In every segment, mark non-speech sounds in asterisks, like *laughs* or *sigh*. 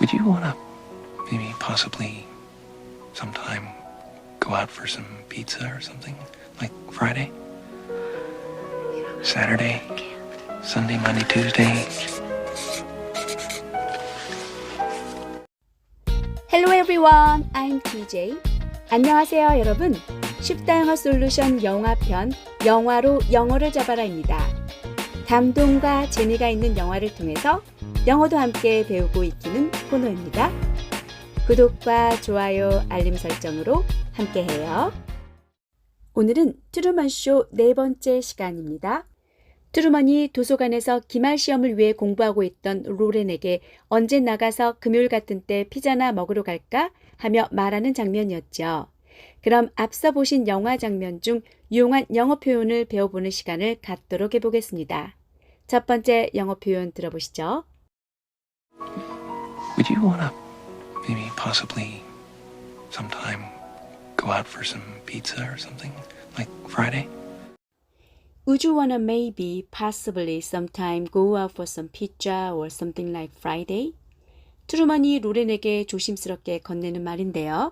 Would you want to maybe possibly sometime go out for some pizza or something? Like Friday? Saturday? Sunday, Monday, Tuesday? Hello everyone, I'm TJ. 안녕하세요 여러분. 쉽다 영어 솔루션 영화편 영화로 영어를 잡아라입니다. 감동과 재미가 있는 영화를 통해서 영어도 함께 배우고 익히는 코너입니다. 구독과 좋아요, 알림 설정으로 함께해요. 오늘은 트루먼쇼 네 번째 시간입니다. 트루먼이 도서관에서 기말 시험을 위해 공부하고 있던 로렌에게 언제 나가서 금요일 같은 때 피자나 먹으러 갈까 하며 말하는 장면이었죠. 그럼 앞서 보신 영화 장면 중 유용한 영어 표현을 배워보는 시간을 갖도록 해보겠습니다. 첫 번째 영어 표현 들어보시죠. Would you want to maybe possibly sometime go out for some pizza or something? Like Friday? Would you wanna maybe, possibly, sometime go out for some pizza or something like Friday? 트루먼이 로렌에게 조심스럽게 건네는 말인데요.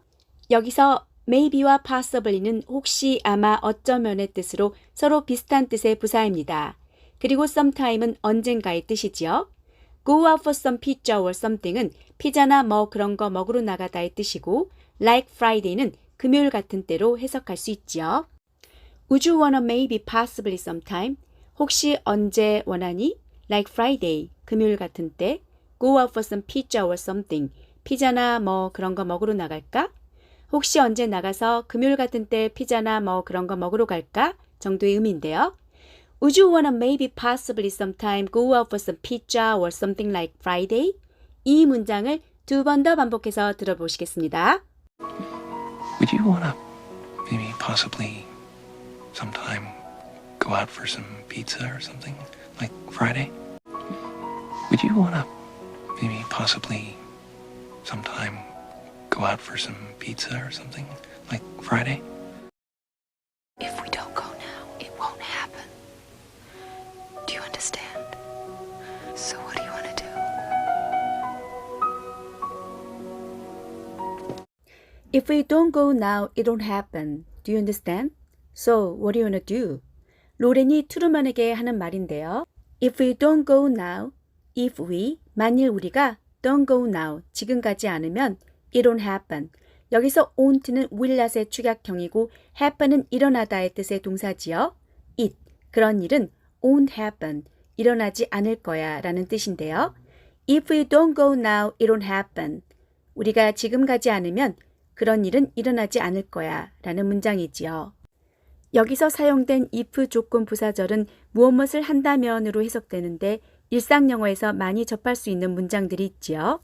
여기서 maybe와 possibly는 혹시, 아마, 어쩌면의 뜻으로 서로 비슷한 뜻의 부사입니다. 그리고 sometime은 언젠가의 뜻이지요. go out for some pizza or something은 피자나 뭐 그런 거 먹으러 나가다의 뜻이고 like Friday는 금요일 같은 때로 해석할 수 있지요. Would you wanna maybe possibly sometime? 혹시 언제 원하니? Like Friday, 금요일 같은 때. Go out for some pizza or something. 피자나 뭐 그런 거 먹으러 나갈까? 혹시 언제 나가서 금요일 같은 때 피자나 뭐 그런 거 먹으러 갈까? 정도의 의미인데요. Would you wanna maybe possibly sometime go out for some pizza or something like Friday? 이 문장을 두 번 더 반복해서 들어보시겠습니다. Would you want to maybe possibly sometime go out for some pizza or something? Like Friday? Would you want to maybe possibly sometime go out for some pizza or something? Like Friday? If we don't go now, it won't happen. Do you understand? So what do you want to do? If we don't go now, it won't happen. Do you understand? So, what do you wanna do? 로렌이 트루먼에게 하는 말인데요. If we don't go now, if we, 만일 우리가 don't go now, 지금 가지 않으면 it won't happen. 여기서 won't는 will not의 축약형이고 happen은 일어나다의 뜻의 동사지요. it, 그런 일은 won't happen, 일어나지 않을 거야 라는 뜻인데요. If we don't go now, it won't happen. 우리가 지금 가지 않으면 그런 일은 일어나지 않을 거야 라는 문장이지요. 여기서 사용된 if 조건 부사절은 무엇 무엇을 한다면으로 해석되는데 일상 영어에서 많이 접할 수 있는 문장들이 있지요.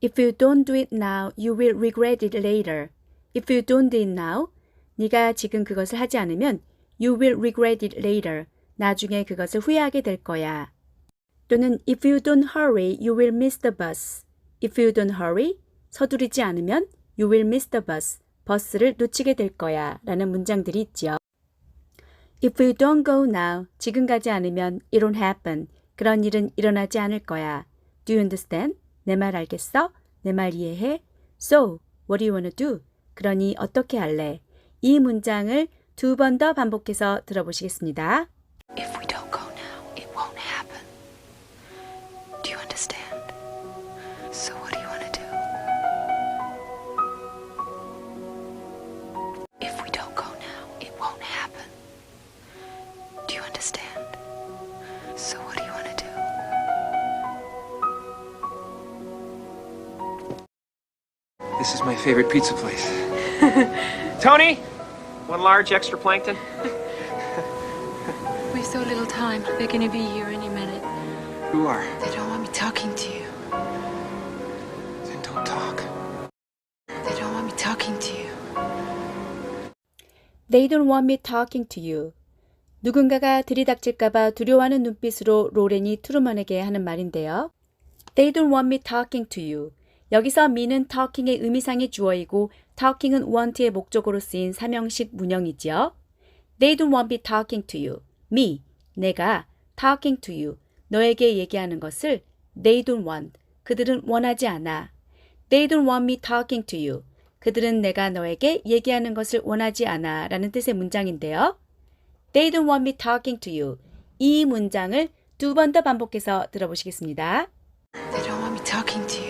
If you don't do it now, you will regret it later. If you don't do it now, 네가 지금 그것을 하지 않으면 you will regret it later. 나중에 그것을 후회하게 될 거야. 또는 if you don't hurry, you will miss the bus. If you don't hurry, 서두르지 않으면 you will miss the bus. 버스를 놓치게 될 거야. 라는 문장들이 있죠. If you don't go now, 지금 가지 않으면 it won't happen. 그런 일은 일어나지 않을 거야. Do you understand? 내 말 알겠어? 내 말 이해해? So, what do you wanna do? 그러니 어떻게 할래? 이 문장을 두 번 더 반복해서 들어보시겠습니다. This is my favorite pizza place. *laughs* Tony, one large extra plankton. *laughs* We've so little time. They're going to be here any minute. Who are? They don't want me talking to you. Then don't talk. They don't want me talking to you. They don't want me talking to you. 누군가가 들이닥칠까봐 두려워하는 눈빛으로 로렌이 트루먼에게 하는 말인데요. They don't want me talking to you. 여기서 me는 talking의 의미상의 주어이고 talking은 want의 목적으로 쓰인 삼형식 문형이지요. They don't want me talking to you. Me, 내가 talking to you. 너에게 얘기하는 것을 they don't want. 그들은 원하지 않아. They don't want me talking to you. 그들은 내가 너에게 얘기하는 것을 원하지 않아 라는 뜻의 문장인데요. They don't want me talking to you. 이 문장을 두 번 더 반복해서 들어보시겠습니다. They don't want me talking to you.